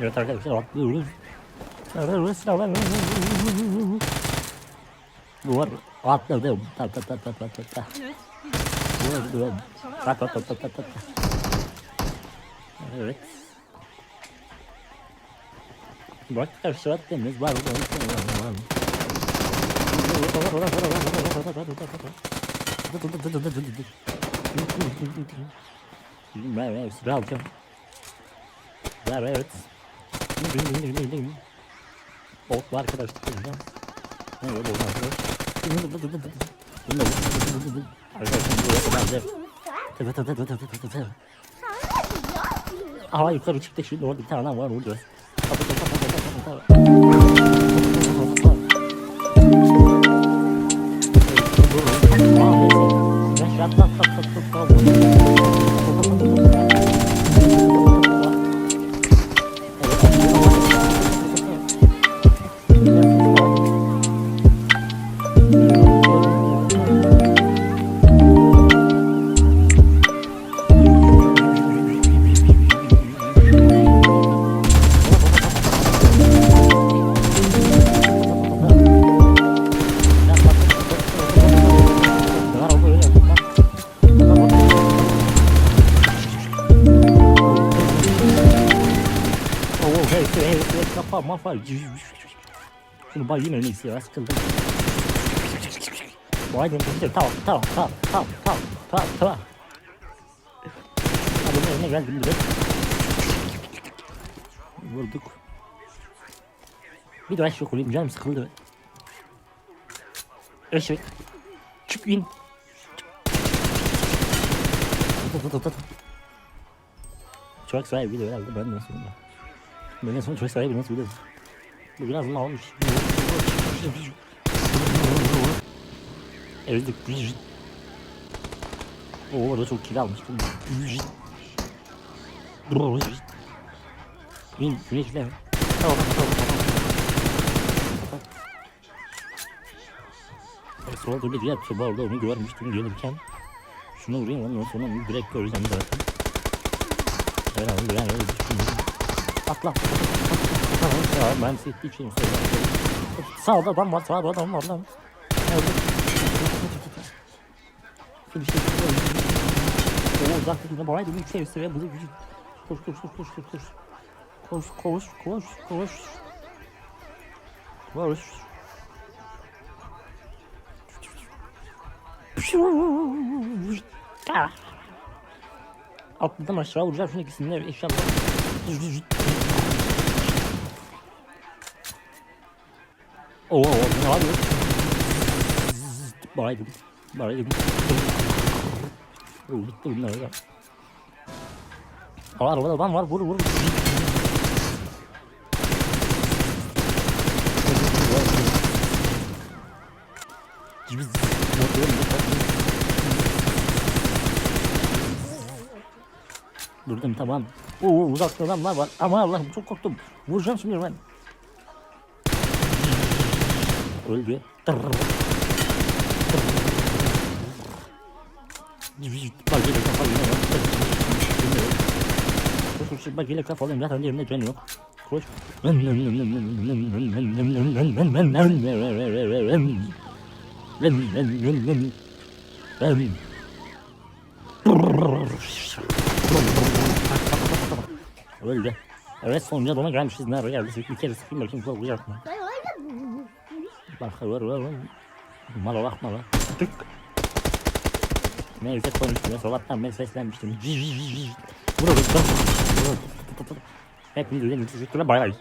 Evet arkadaşlar atlıyoruz. Bu var. Atladım. Ta ta ta ta ta ta ta. Evet. Bu var. Ta ta ta ta ta ta. Evet. Bak arkadaşlar temiz var. Ben ben sıra alacağım. Ver evet. Ot var arkadaşlar. Ne öyle olmaz. Arkadaşlar bu bence. Hava yukarı çıktı şimdi orada bir tane var orada. Oh, hey, hey, hey, hey, kafa, mafa. Şunu bay yine neyse ya, sıkıldım. Vay be, bitir, tamam, tamam, tamam, tamam, tamam, tamam, tamam. Adamın önüne geldim direkt. Vurduk. Bir daha şu koyayım, canım sıkıldı. Eşek. Çık in. Çok sahibi video herhalde ben de sonunda. Ben de sonra çok sahibi nasıl biliyorsun? Bu biraz mı olmuş? Evde Oo orada çok kilo almıştım. Gün güneşle. Tamam tamam tamam. Sonra bir diğer soba orada onu görmüştüm gelirken. Şunu vurayım ondan sonra onu direkt göreceğim zaten. Herhalde yani öyle düşünüyorum. Atla. Ya ben seçtiği için söylüyorum. Sağda adam var, sağda adam var lan. Nerede? Şöyle şey Oo uzaktaki de bana dedim şey sıraya bunu gücü. Koş koş koş koş koş koş. Koş koş koş koş. Koş. Ah. Atladım aşağı vuracağım şunu ikisini de inşallah. Oo, oo, ne yapıyor? Baydım. Baydım. Oo, bitti bunlar ya. Aa, arabada adam var vur vur. Durdum tamam. Oo uzakta adamlar var. Aman Allah'ım çok korktum. Vuracağım şimdi ben. Öldü. Bak yine kafa yine var. Koş koş bak yine kafa alayım zaten yerimde can yok. Koş. Öldü. Evet sonunca dona gelmişiz. Nereye geldik? Bir kere sıkayım bakayım korkacak mı? Bak var var var. Mala bakma lan. Tık. Neyse konuşmuyor. Sabahtan ben seslenmiştim. Vururuz. Hepinize teşekkürler. Bay bay.